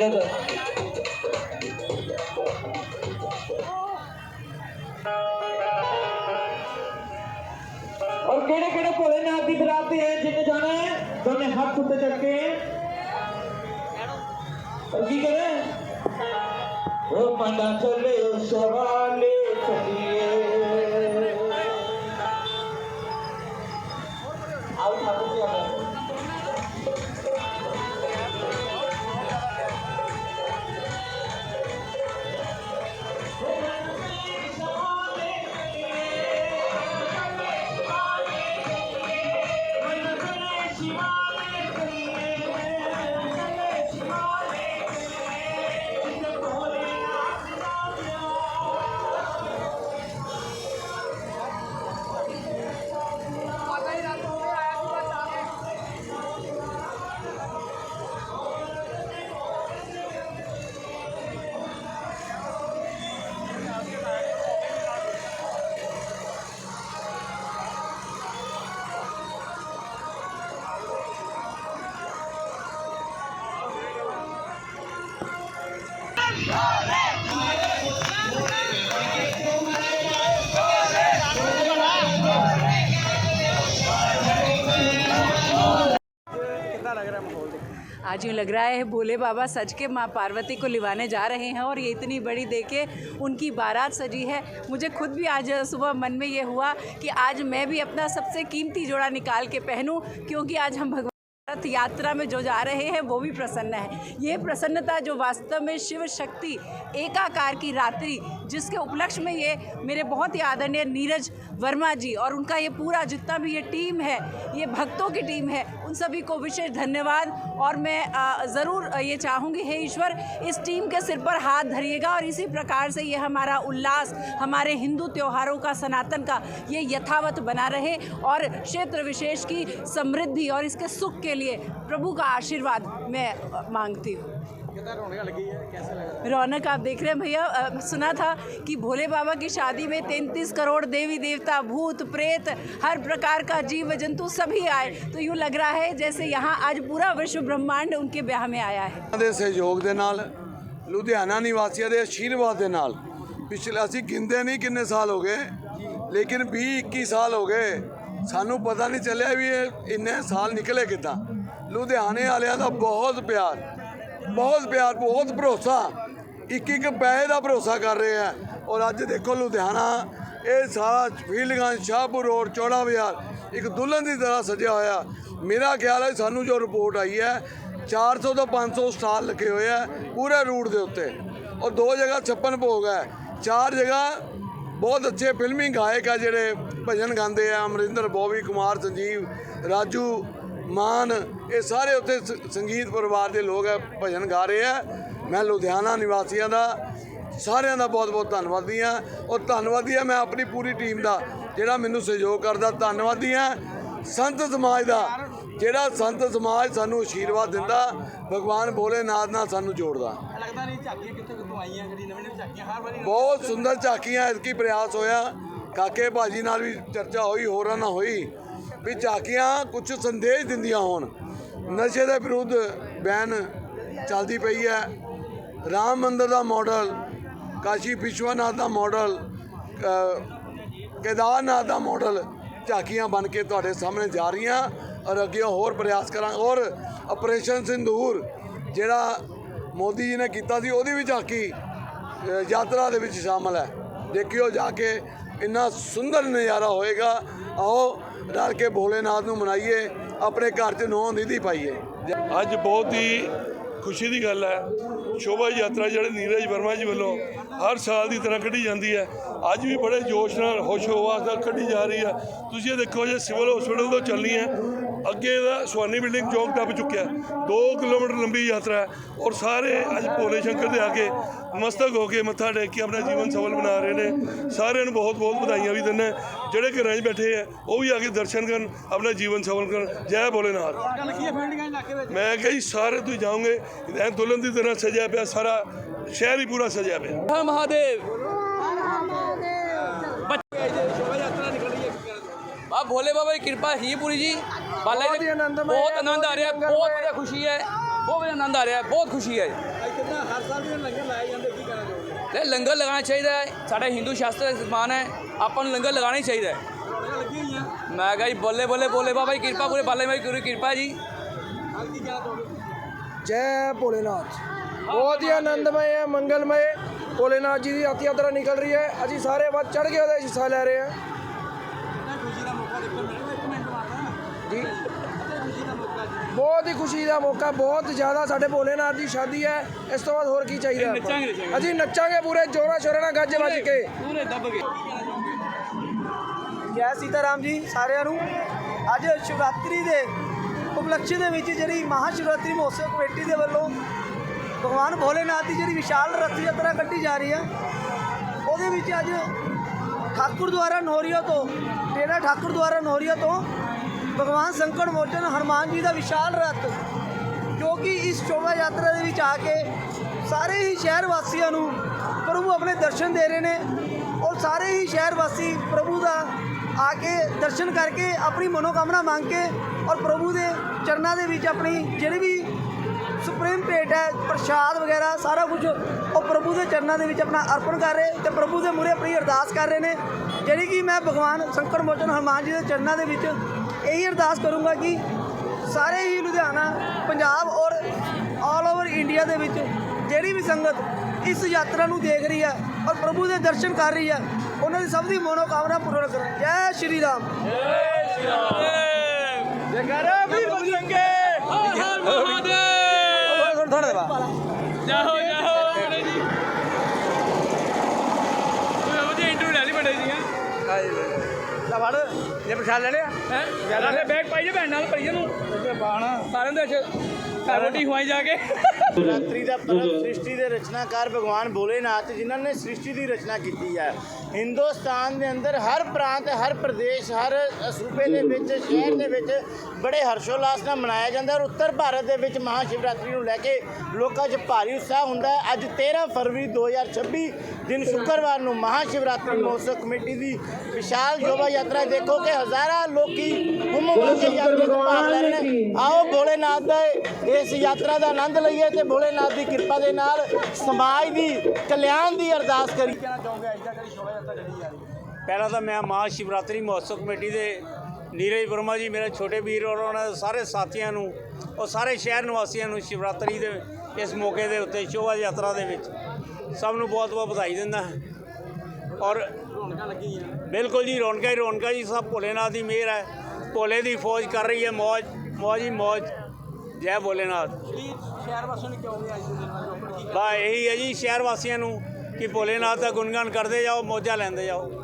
ਜਦੋਂ ਔਰ ਕਿਹੜੇ ਕਿਹੜੇ ਭੋਲੇ ਨਾਥ ਦੀ ਬਰਾਤੇ ਹੈ, ਜਿੰਨੇ ਜਾਣਾ ਹੈ, ਦੋਨੇ ਹੱਥ ਉੱਤੇ ਚੱਕ ਕੇ। ਔਰ ਕੀ ਕਰੇ? ਉਹ ਮੰਡਾ ਚੱਲੇ ਉਹ ਸਵਾਲੇ ਚੱਲੀਏ। आज यूँ लग रहा है भोले बाबा सज के माँ पार्वती को लिवाने जा रहे हैं और ये इतनी बड़ी देखे उनकी बारात सजी है। मुझे खुद भी आज सुबह मन में ये हुआ कि आज मैं भी अपना सबसे कीमती जोड़ा निकाल के पहनूं, क्योंकि आज हम भगवान रथ यात्रा में जो जा रहे हैं वो भी प्रसन्न है ये प्रसन्नता जो वास्तव में शिव शक्ति एकाकार की रात्रि जिसके उपलक्ष्य में ये मेरे बहुत ही आदरणीय नीरज वर्मा जी और उनका ये पूरा जितना भी ये टीम है, ये भक्तों की टीम है, उन सभी को विशेष धन्यवाद। और मैं ज़रूर ये चाहूँगी, हे ईश्वर, इस टीम के सिर पर हाथ धरिएगा और इसी प्रकार से ये हमारा उल्लास, हमारे हिंदू त्योहारों का, सनातन का ये यथावत बना रहे और क्षेत्र विशेष की समृद्धि और इसके सुख के लिए प्रभु का आशीर्वाद मैं मांगती हूँ। रौनक आप देख रहे हैं भैया अ, सुना था कि भोले बाबा की शादी में तैंतीस करोड़ देवी देवता भूत प्रेत हर प्रकार का जीव जंतु सभी आए तो यूँ लग रहा है जैसे यहाँ आज पूरा विश्व ब्रह्मांड उनके ब्याह में आया है ਉਹਨਾਂ ਦੇ ਸਹਿਯੋਗ ਦੇ ਨਾਲ ਲੁਧਿਆਣਾ ਨਿਵਾਸੀਆਂ ਦੇ ਆਸ਼ੀਰਵਾਦ ਦੇ ਨਾਲ ਪਿਛਲੇ ਅਸੀਂ ਗਿਣਦੇ ਨਹੀਂ ਕਿੰਨੇ ਸਾਲ ਹੋ ਗਏ ਲੇਕਿਨ 20 21 ਸਾਲ ਹੋ ਗਏ ਸਾਨੂੰ ਪਤਾ ਨਹੀਂ ਚੱਲਿਆ ਵੀ ਇਹ ਇੰਨੇ ਸਾਲ ਨਿਕਲੇ ਕਿੱਦਾਂ ਲੁਧਿਆਣੇ ਵਾਲਿਆਂ ਦਾ ਬਹੁਤ ਪਿਆਰ ਬਹੁਤ ਪਿਆਰ, ਬਹੁਤ ਭਰੋਸਾ। ਇੱਕ ਇੱਕ ਪੈਸੇ ਦਾ ਭਰੋਸਾ ਕਰ ਰਹੇ ਆ। ਔਰ ਅੱਜ ਦੇਖੋ ਲੁਧਿਆਣਾ, ਇਹ ਸਾਰਾ ਫੀਲਡਗੰਜ, ਸ਼ਾਹਪੁਰ ਰੋਡ, ਚੌੜਾ ਬਾਜ਼ਾਰ, ਇੱਕ ਦੁਲਹਨ ਦੀ ਤਰ੍ਹਾਂ ਸਜਿਆ ਹੋਇਆ। ਮੇਰਾ ਖਿਆਲ ਹੈ ਸਾਨੂੰ ਜੋ ਰਿਪੋਰਟ ਆਈ ਹੈ 400 ਤੋਂ 500 ਸਟਾਲ ਲੱਗੇ ਹੋਏ ਆ ਪੂਰੇ ਰੂਟ ਦੇ ਉੱਤੇ। ਔਰ ਦੋ ਜਗ੍ਹਾ ਛੱਪਨ ਭੋਗ ਹੈ। ਚਾਰ ਜਗ੍ਹਾ ਬਹੁਤ ਅੱਛੇ ਫਿਲਮੀ ਗਾਇਕ ਆ ਜਿਹੜੇ ਭਜਨ ਗਾਉਂਦੇ ਆ। ਅਮਰਿੰਦਰ, ਬੋਬੀ ਕੁਮਾਰ, ਸੰਜੀਵ, ਰਾਜੂ ਮਾਨ ਇਹ ਸਾਰੇ ਉੱਥੇ ਸੰਗੀਤ ਪਰਿਵਾਰ ਦੇ ਲੋਕ ਆ ਭਜਨ ਗਾ ਰਹੇ ਆ। ਮੈਂ ਲੁਧਿਆਣਾ ਨਿਵਾਸੀਆਂ ਦਾ ਸਾਰਿਆਂ ਦਾ ਬਹੁਤ ਬਹੁਤ ਧੰਨਵਾਦੀ ਹਾਂ ਔਰ ਧੰਨਵਾਦੀ ਹਾਂ ਮੈਂ ਆਪਣੀ ਪੂਰੀ ਟੀਮ ਦਾ ਜਿਹੜਾ ਮੈਨੂੰ ਸਹਿਯੋਗ ਕਰਦਾ ਧੰਨਵਾਦੀ ਹਾਂ ਸੰਤ ਸਮਾਜ ਦਾ ਜਿਹੜਾ ਸੰਤ ਸਮਾਜ ਸਾਨੂੰ ਆਸ਼ੀਰਵਾਦ ਦਿੰਦਾ ਭਗਵਾਨ ਭੋਲੇਨਾਥ ਨਾਲ ਸਾਨੂੰ ਜੋੜਦਾ। ਲੱਗਦਾ ਨਹੀਂ ਝਾਕੀਆਂ ਕਿੱਥੋਂ ਕਿੱਥੋਂ ਆਈਆਂ ਜਿਹੜੀ ਨਵੀਂ ਨਵੀਂ ਝਾਕੀਆਂ ਹਰ ਵਾਰੀ ਬਹੁਤ ਸੁੰਦਰ ਝਾਕੀਆਂ ਐਤਕੀ ਪ੍ਰਯਾਸ ਹੋਇਆ। ਕਾਕੇ ਭਾਜੀ ਨਾਲ ਵੀ ਚਰਚਾ ਹੋਈ ਹੋਰਾਂ ਨਾਲ ਹੋਈ। ਵੀ ਝਾਕੀਆਂ ਕੁਝ ਸੰਦੇਸ਼ ਦਿੰਦੀਆਂ ਹੋਣ। ਨਸ਼ੇ ਦੇ ਵਿਰੁੱਧ ਬੈਨ ਚੱਲਦੀ ਪਈ ਹੈ। ਰਾਮ ਮੰਦਰ ਦਾ ਮਾਡਲ ਕਾਸ਼ੀ ਵਿਸ਼ਵਨਾਥ ਦਾ ਮਾਡਲ ਕੇਦਾਰਨਾਥ ਦਾ ਮਾਡਲ ਝਾਕੀਆਂ ਬਣ ਕੇ ਤੁਹਾਡੇ ਸਾਹਮਣੇ ਜਾ ਰਹੀਆਂ ਔਰ ਅੱਗੇ ਹੋਰ ਪ੍ਰਯਾਸ ਕਰਾਂਗੇ। ਔਰ ਆਪਰੇਸ਼ਨ ਸਿੰਦੂਰ ਜਿਹੜਾ ਮੋਦੀ ਜੀ ਨੇ ਕੀਤਾ ਸੀ, ਉਹਦੀ ਵੀ ਝਾਕੀ ਯਾਤਰਾ ਦੇ ਵਿੱਚ ਸ਼ਾਮਲ ਹੈ। ਦੇਖਿਓ ਜਾ ਕੇ ਇੰਨਾ ਸੁੰਦਰ ਨਜ਼ਾਰਾ ਹੋਏਗਾ। ਆਓ ਰਲ ਕੇ ਭੋਲੇਨਾਥ ਨੂੰ ਮਨਾਈਏ, ਆਪਣੇ ਘਰ 'ਚ ਨੌਂ ਨਿਧੀ ਪਾਈਏ। ਅੱਜ ਬਹੁਤ ਹੀ ਖੁਸ਼ੀ ਦੀ ਗੱਲ ਹੈ। ਸ਼ੋਭਾ ਯਾਤਰਾ ਜਿਹੜੇ ਨੀਰਜ ਵਰਮਾ ਜੀ ਵੱਲੋਂ ਹਰ ਸਾਲ ਦੀ ਤਰ੍ਹਾਂ ਕੱਢੀ ਜਾਂਦੀ ਹੈ। ਅੱਜ ਵੀ ਬੜੇ ਜੋਸ਼ ਨਾਲ ਹੋਸ਼ ਹਵਾਸ ਨਾਲ ਕੱਢੀ ਜਾ ਰਹੀ ਹੈ। ਤੁਸੀਂ ਇਹ ਦੇਖੋ, ਜੇ ਸਿਵਲ ਹਸਪੀਟਲ ਤੋਂ ਚੱਲਣੀ ਹੈ ਅੱਗੇ ਦਾ ਸਵਾਨੀ ਬਿਲਡਿੰਗ ਚੌਂਕ ਟੱਪ ਚੁੱਕਿਆ। 2 ਕਿਲੋਮੀਟਰ ਲੰਬੀ ਯਾਤਰਾ ਹੈ ਔਰ ਸਾਰੇ ਅੱਜ ਭੋਲੇ ਸ਼ੰਕਰ ਦੇ ਅੱਗੇ ਮਸਤਕ ਹੋ ਕੇ ਮੱਥਾ ਟੇਕ ਕੇ ਆਪਣਾ ਜੀਵਨ ਸਫਲ ਬਣਾ ਰਹੇ ਨੇ। ਸਾਰਿਆਂ ਨੂੰ ਬਹੁਤ ਬਹੁਤ ਵਧਾਈਆਂ ਵੀ ਦਿੰਦੇ ਜਿਹੜੇ ਘਰਾਂ 'ਚ ਬੈਠੇ ਆ ਉਹ ਵੀ ਆ ਕੇ ਦਰਸ਼ਨ ਕਰਨ ਆਪਣਾ ਜੀਵਨ ਸਫਲ ਕਰਨ। ਜੈ ਭੋਲੇਨਾਥ। ਕੀ ਮੈਂ ਕਿਹਾ ਜੀ ਸਾਰੇ ਤੁਸੀਂ ਜਾਓਗੇ ਐ ਦੁਲਹਨ ਦੀ ਤਰ੍ਹਾਂ ਸਜਿਆ ਪਿਆ ਸਾਰਾ ਸ਼ਹਿਰ ਹੀ ਪੂਰਾ ਸਜਿਆ ਪਿਆ। ਹਰ ਮਹਾਦੇਵ। ਸ਼ੋਭਾ ਯਾਤਰਾ ਨਿਕਲ ਰਹੀ ਹੈ। ਬਾ ਭੋਲੇ ਬਾਬਾ ਦੀ ਕਿਰਪਾ ਹੀ ਪੂਰੀ ਜੀ। ਬਾਲਾ ਜੀ ਬਹੁਤ ਆਨੰਦ ਆ ਰਿਹਾ ਬਹੁਤ ਵਧੀਆ ਖੁਸ਼ੀ ਹੈ ਬਹੁਤ ਵਧੀਆ ਆਨੰਦ ਆ ਰਿਹਾ ਬਹੁਤ ਖੁਸ਼ੀ ਹੈ ਤੇ ਲੰਗਰ ਲਗਾਉਣਾ ਚਾਹੀਦਾ ਹੈ ਸਾਡੇ ਹਿੰਦੂ ਸ਼ਾਸਤਰ ਦਾ ਸਮਾਨ ਹੈ ਆਪਾਂ ਨੂੰ ਲੰਗਰ ਲਗਾਉਣਾ ਹੀ ਚਾਹੀਦਾ ਹੈ। ਮੈਂ ਕਹਾਂ ਜੀ ਬੋਲੇ ਬੋਲੇ ਬੋਲੇ ਬਾਬਾ ਜੀ ਕਿਰਪਾ ਪੂਰੇ ਬਾਲੇ ਮਾਈ ਗੁਰੂ ਕਿਰਪਾ ਜੀ। ਜੈ ਭੋਲੇਨਾਥ। ਬਹੁਤ ਹੀ ਆਨੰਦਮय ਹੈ ਮੰਗਲਮय ਭੋਲੇਨਾਥ ਜੀ ਦੀ ਯਾਤਰਾ ਨਿਕਲ ਰਹੀ ਹੈ। ਅਸੀਂ ਸਾਰੇ ਵੱਧ ਚੜ ਕੇ ਉਹਦਾ ਹਿੱਸਾ ਲੈ ਰਹੇ ਹਾਂ। ਬਹੁਤ ਹੀ ਖੁਸ਼ੀ ਦਾ ਮੌਕਾ ਬਹੁਤ ਜ਼ਿਆਦਾ ਸਾਡੇ ਭੋਲੇਨਾਥ ਦੀ ਸ਼ਾਦੀ ਹੈ। ਇਸ ਤੋਂ ਬਾਅਦ ਹੋਰ ਕੀ ਚਾਹੀਦਾ ਆਪਾਂ? ਅਸੀਂ ਨੱਚਾਂਗੇ ਪੂਰੇ ਜੋਰਾਂ ਸ਼ੋਰਾਂ ਨਾਲ ਗੱਜ ਵੱਜ ਕੇ। ਪੂਰੇ ਦੱਬ ਕੇ। ਜੈ ਸੀਤਾਰਾਮ ਜੀ ਸਾਰਿਆਂ ਨੂੰ। ਅੱਜ ਸ਼ਿਵਰਾਤਰੀ ਦੇ ਉਪਲਕਸ਼ ਦੇ ਵਿੱਚ ਜਿਹੜੀ ਮਹਾ ਸ਼ਿਵਰਾਤਰੀ ਮਹੋਤਸਵ ਕਮੇਟੀ ਦੇ ਵੱਲੋਂ ਭਗਵਾਨ ਭੋਲੇਨਾਥ ਦੀ ਜਿਹੜੀ ਵਿਸ਼ਾਲ ਰਥ ਯਾਤਰਾ ਕੱਢੀ ਜਾ ਰਹੀ ਹੈ ਉਹਦੇ ਵਿੱਚ ਅੱਜ ਠਾਕੁਰ ਦੁਆਰਾ ਨੋਰੀਆ ਤੋਂ ਡੇਰਾ ਠਾਕੁਰ ਦੁਆਰਾ ਨੋਰੀਆ ਤੋਂ ਭਗਵਾਨ ਸੰਕਟ ਮੋਚਨ ਹਨੂਮਾਨ ਜੀ ਦਾ ਵਿਸ਼ਾਲ ਰਥ, ਜੋ ਕਿ ਇਸ ਸ਼ੋਭਾ ਯਾਤਰਾ ਦੇ ਵਿੱਚ ਆ ਕੇ ਸਾਰੇ ਹੀ ਸ਼ਹਿਰ ਵਾਸੀਆਂ ਨੂੰ ਪ੍ਰਭੂ ਆਪਣੇ ਦਰਸ਼ਨ ਦੇ ਰਹੇ ਨੇ ਔਰ ਸਾਰੇ ਹੀ ਸ਼ਹਿਰ ਵਾਸੀ ਪ੍ਰਭੂ ਦਾ ਆ ਕੇ ਦਰਸ਼ਨ ਕਰਕੇ ਆਪਣੀ ਮਨੋਕਾਮਨਾ ਮੰਗ ਕੇ ਔਰ ਪ੍ਰਭੂ ਦੇ ਚਰਨਾਂ ਦੇ ਵਿੱਚ ਆਪਣੀ ਜਿਹੜੀ ਵੀ ਸੁਪਰੀਮ ਭੇਟ ਹੈ, ਪ੍ਰਸ਼ਾਦ ਵਗੈਰਾ ਸਾਰਾ ਕੁਝ ਉਹ ਪ੍ਰਭੂ ਦੇ ਚਰਨਾਂ ਦੇ ਵਿੱਚ ਆਪਣਾ ਅਰਪਣ ਕਰ ਰਹੇ ਤੇ ਪ੍ਰਭੂ ਦੇ ਮੂਹਰੇ ਆਪਣੀ ਅਰਦਾਸ ਕਰ ਰਹੇ ਨੇ ਜਿਹੜੀ ਕਿ ਮੈਂ ਭਗਵਾਨ ਸੰਕਟ ਮੋਚਨ ਹਨੂਮਾਨ ਜੀ ਦੇ ਚਰਨਾਂ ਦੇ ਵਿੱਚ ਇਹੀ ਅਰਦਾਸ ਕਰੂੰਗਾ ਕਿ ਸਾਰੇ ਹੀ ਲੁਧਿਆਣਾ ਪੰਜਾਬ ਔਰ ਆਲ ਓਵਰ ਇੰਡੀਆ ਦੇ ਵਿੱਚ ਜਿਹੜੀ ਵੀ ਸੰਗਤ ਇਸ ਯਾਤਰਾ ਨੂੰ ਦੇਖ ਰਹੀ ਹੈ ਔਰ ਪ੍ਰਭੂ ਦੇ ਦਰਸ਼ਨ ਕਰ ਰਹੀ ਹੈ ਉਹਨਾਂ ਦੀ ਸਭ ਦੀ ਮਨੋਕਾਮਨਾ ਪੂਰਨ ਕਰਨ ਜੈ ਸ਼੍ਰੀ ਰਾਮ ਬੜੇ ਜੀ ਓਏ ਉਹ ਜੀ ਇੰਟਰਵਿਊ ਲੈ ਲਈ ਬੜੇ ਜੀ ਲੈ ਫੜ ਇਹ ਪ੍ਰਸ਼ਾਦ ਲੈ ਲਿਆ ਹੈ? ਫੇ ਬੈਗ ਪਾਈ ਜੇ ਭੈਣ ਨਾਲ ਭਰੀਏ ਨੂੰ। ਬਾਣਾ। ਸਾਰਿਆਂ ਦੇ ਘਰ ਰੋਟੀ ਖਵਾਈ ਜਾ ਕੇ। ਸ਼ਿਵਰਾਤਰੀ ਦਾ ਪਰਮ ਸ੍ਰਿਸ਼ਟੀ ਦੇ ਰਚਨਾਕਾਰ ਭਗਵਾਨ ਭੋਲੇਨਾਥ ਜਿਨ੍ਹਾਂ ਨੇ ਸ੍ਰਿਸ਼ਟੀ ਦੀ ਰਚਨਾ ਕੀਤੀ ਹੈ। ਹਿੰਦੁਸਤਾਨ ਦੇ ਅੰਦਰ ਹਰ ਪ੍ਰਾਂਤ ਹਰ ਪ੍ਰਦੇਸ਼ ਹਰ ਸੂਬੇ ਦੇ ਵਿੱਚ ਸ਼ਹਿਰ ਦੇ ਵਿੱਚ ਬੜੇ ਹਰਸ਼ੋਲਾਸ ਨਾਲ ਮਨਾਇਆ ਜਾਂਦਾ ਔਰ ਉੱਤਰ ਭਾਰਤ ਦੇ ਵਿੱਚ ਮਹਾ ਸ਼ਿਵਰਾਤਰੀ ਨੂੰ ਲੈ ਕੇ ਲੋਕਾਂ 'ਚ ਭਾਰੀ ਉਤਸ਼ਾਹ ਹੁੰਦਾ ਹੈ। ਅੱਜ 13 ਫਰਵਰੀ 2026 ਦਿਨ ਸ਼ੁੱਕਰਵਾਰ ਨੂੰ ਮਹਾ ਸ਼ਿਵਰਾਤਰੀ ਮਹੋਤਸਵ ਕਮੇਟੀ ਦੀ ਵਿਸ਼ਾਲ ਸ਼ੋਭਾ ਯਾਤਰਾ ਦੇਖੋ ਕਿ ਹਜ਼ਾਰਾਂ ਲੋਕੀ ਹੁਮ ਹੁਮ ਕੇ ਯਾਤਰਾ ਭਾਗ ਲੈ ਰਹੇ ਨੇ। ਆਓ ਭੋਲੇਨਾਥ ਦਾ ਇਸ ਯਾਤਰਾ ਦਾ ਆਨੰਦ ਲਈਏ ਤੇ ਭੋਲੇਨਾਥ ਦੀ ਕਿਰਪਾ ਦੇ ਨਾਲ ਸਮਾਜ ਦੀ ਕਲਿਆਣ ਦੀ ਅਰਦਾਸ ਕਰੀ ਪਹਿਲਾਂ ਤਾਂ ਮੈਂ ਮਹਾ ਸ਼ਿਵਰਾਤਰੀ ਮਹੋਤਸਵ ਕਮੇਟੀ ਦੇ ਨੀਰਜ ਵਰਮਾ ਜੀ ਮੇਰੇ ਛੋਟੇ ਵੀਰ ਔਰ ਉਹਨਾਂ ਦੇ ਸਾਰੇ ਸਾਥੀਆਂ ਨੂੰ ਔਰ ਸਾਰੇ ਸ਼ਹਿਰ ਨਿਵਾਸੀਆਂ ਨੂੰ ਸ਼ਿਵਰਾਤਰੀ ਦੇ ਇਸ ਮੌਕੇ ਦੇ ਉੱਤੇ ਸ਼ੋਭਾ ਯਾਤਰਾ ਦੇ ਵਿੱਚ ਸਭ ਨੂੰ ਬਹੁਤ ਬਹੁਤ ਵਧਾਈ ਦਿੰਦਾ। ਹਾਂ ਔਰ ਬਿਲਕੁਲ ਜੀ, ਰੌਣਕਾਂ ਹੀ ਰੌਣਕਾਂ ਜੀ, ਸਭ ਭੋਲੇਨਾਥ ਦੀ ਮਿਹਰ ਹੈ। ਭੋਲੇ ਦੀ ਫੌਜ ਕਰ ਰਹੀ ਹੈ, ਮੌਜ ਮੌਜ ਹੀ ਮੌਜ। ਜੈ ਭੋਲੇਨਾਥ। ਸ਼ਹਿਰ ਵਾਸੀਆਂ ਨੂੰ ਕਿਉਂ ਅੱਜ ਬਾ ਇਹੀ ਹੈ ਜੀ, ਸ਼ਹਿਰ ਵਾਸੀਆਂ ਨੂੰ ਕਿ ਭੋਲੇਨਾਥ ਦਾ ਗੁਣਗਾਨ ਕਰਦੇ ਜਾਓ, ਮੌਜਾਂ ਲੈਂਦੇ ਜਾਓ।